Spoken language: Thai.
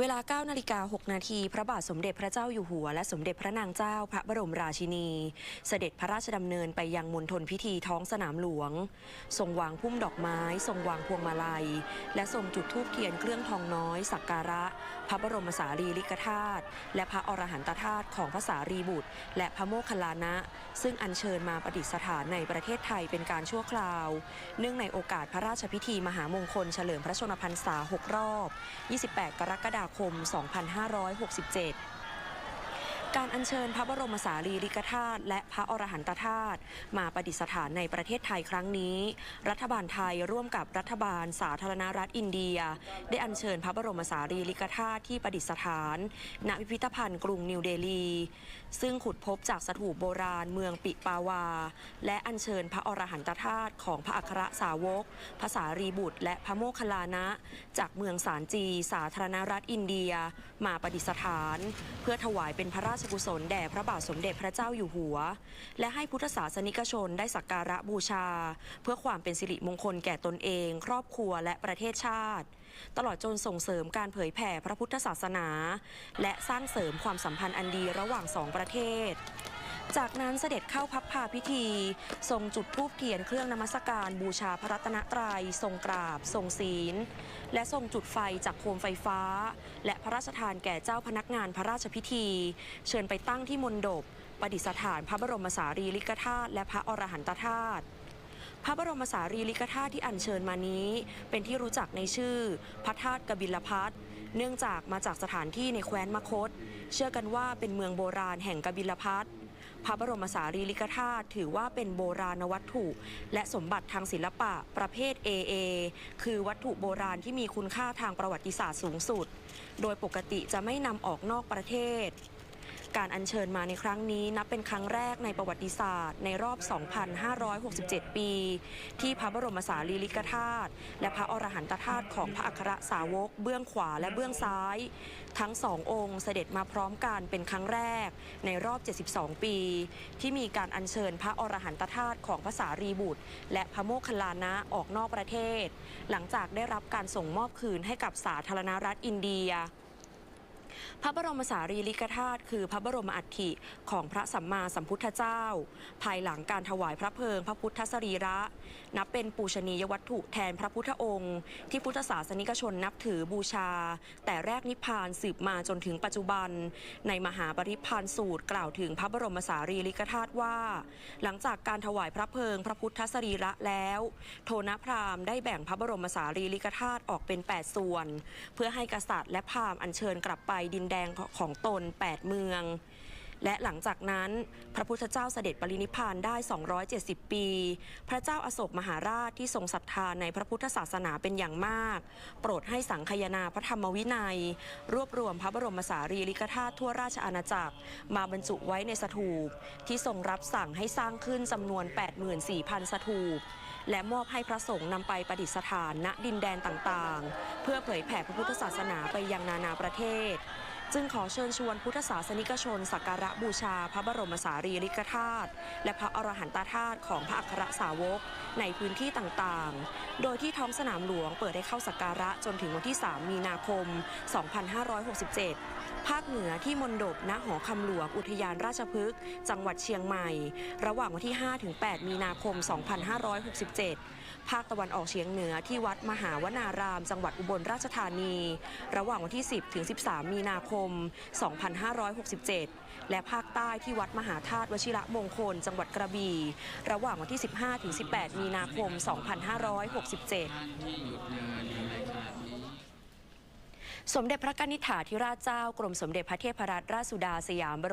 เวลา 9 นาฬิกา 6 นาที พระบาทสมเด็จพระเจ้าอยู่หัว และสมเด็จพระนางเจ้าพระบรมราชินี เสด็จพระราชดำเนินไปยังมณฑลพิธีท้องสนามหลวง ทรงวางพุ่มดอกไม้ ทรงวางพวงมาลัย และทรงจุดธูปเทียนเครื่องทองน้อย สักการะ พระบรมสารีริกธาตุและพระอรหันตธาตุของพระสารีบุตร และพระโมคคัลลานะ ซึ่งอัญเชิญมาประดิษฐานในประเทศไทยเป็นการชั่วคราว เนื่องในโอกาสพระราชพิธีมหามงคลเฉลิมพระชนมพรรษา 6 รอบ 28 กรกฎาคมคม 2567 การอัญเชิญพระบรมสารีริกธาตุและพระอรหันตธาตุมาประดิษฐานในประเทศไทยครั้งนี้ รัฐบาลไทยร่วมกับรัฐบาลสาธารณรัฐอินเดีย ได้อัญเชิญพระบรมสารีริกธาตุที่ประดิษฐาน ณพิพิธภัณฑ์กรุงนิวเดลี ซึ่งขุดพบจากสถูปโบราณเมืองปิปาวา และอัญเชิญพระอรหันตธาตุของพระอัครสาวกพระสารีบุตร และพระโมคคัลลานะ จากเมืองสารจี สาธารณรัฐอินเดีย มาประดิษฐาน เพื่อถวายเป็นพระราชกุศลแด่พระบาทสมเด็จพระเจ้าอยู่หัว และให้พุทธศาสนิกชนได้สักการะบูชา เพื่อความเป็นสิริมงคลแก่ตนเอง ครอบครัวและประเทศชาติ ตลอดจนส่งเสริมการเผยแผ่พระพุทธศาสนา และสร้างเสริมความสัมพันธ์อันดีระหว่างสองประเทศ จากนั้นเสด็จเข้าพับพาพิธี ทรงจุดธูปเทียนเครื่องนมัสการบูชาพระรัตนตรยัย ทรงกราบ ทรงศีล และทรงจุดไฟจากโคมไฟฟ้า และพระราชทานแก่เจ้าพนักงานพระราชพิธี เชิญไปตั้งที่มณฑปประดิษฐานพระบรมสารีริกธาตุและพระอรหันตธาตุพระบรมสารีริกธาตุที่อัญเชิญมานี้ เป็นที่รู้จักในชื่อ พระธาตุกบิลพัทเนื่องจากมาจากสถานที่ในแคว้นมคต เชื่อกันว่าเป็นเมืองโบราณแห่งกบิลพัท พระบรมสารีริกธาตุถือว่าเป็นโบราณวัตถุ และสมบัติทางศิลปะประเภท AA คือวัตถุโบราณที่มีคุณค่าทางประวัติศาสตร์สูงสุด โดยปกติจะไม่นำออกนอกประเทศ การอัญเชิญมาในครั้งนี้นับเป็นครั้งแรกในประวัติศาสตร์ในรอบ 2,567 ปี ที่พระบรมสารีริกธาตุและพระอรหันตธาตุของพระอัครสาวก เบื้องขวาและเบื้องซ้าย ทั้งสององค์เสด็จมาพร้อมกันเป็นครั้งแรกในรอบ 72 ปี ที่มีการอัญเชิญพระอรหันตธาตุของพระสารีบุตร และพระโมคคัลลานะออกนอกประเทศ หลังจากได้รับการส่งมอบคืนให้กับสาธารณรัฐอินเดีย พระบรมสารีริกธาตุคือพระบรมอัฐิของพระสัมมาสัมพุทธเจ้า ภายหลังการถวายพระเพลิง พระพุทธสรีระ นับเป็นปูชนียวัตถุแทนพระพุทธองค์ ที่พุทธศาสนิกชนนับถือบูชา แต่แรกนิพพานสืบมาจนถึงปัจจุบัน ในมหาปริพันสูตรกล่าวถึงพระบรมสารีริกธาตุว่า หลังจากการถวายพระเพลิง พระพุทธสรีระแล้ว โทนพราหมณ์ได้แบ่งพระบรมสารีริกธาตุออกเป็น 8 ส่วน เพื่อให้กษัตริย์และพราหมณ์อัญเชิญกลับไปดินแดงของตน 8 เมือง และหลังจากนั้นพระพุทธเจ้าเสด็จปรินิพานได้ 270 ปี พระเจ้าอาโศกมหาราชที่ทรงศรัทธาในพระพุทธศาสนาเป็นอย่างมาก โปรดให้สังคายนาพระธรรมวินัย รวบรวมพระบรมสารีริกธาตุทั่วราชอาณาจักร มาบรรจุไว้ในสถูป ที่ทรงรับสั่งให้สร้างขึ้นจำนวน 84,000 สถูป และมอบให้พระสงฆ์นำไปประดิษฐานณดินแดนต่างๆ เพื่อเผยแผ่พระพุทธศาสนาไปยังนานาประเทศ จึงขอเชิญชวนพุทธศาสนิกชน สักการะบูชาพระบรมสารีริกธาตุและพระอรหันตธาตุของพระอัครสาวก ในพื้นที่ต่างๆ โดยที่ท้องสนามหลวงเปิดให้เข้าสักการะจนถึงวันที่ 3 มีนาคม 2567 ภาคเหนือที่มณฑปณหอคำหลวงอุทยานราชพฤกษ์จังหวัดเชียงใหม่ ระหว่างวันที่ 5-8 มีนาคม 2567 ภาคตะวันออกเฉียงเหนือที่วัดมหาวนาราม จังหวัดอุบลราชธานี ระหว่างวันที่ 10ถึง13 มีนาคมม 2567 และภาคใต้ที่วัดมหาธาตุวชิระมงคล จังหวัดกระบี่ ระหว่างวันที่ 15-18 มีนาคม 2567สมเด็จพระกนิษฐาธิราชเจ้ากรมสมเด็จพระเทพรัตนราชสุดาสยามบรม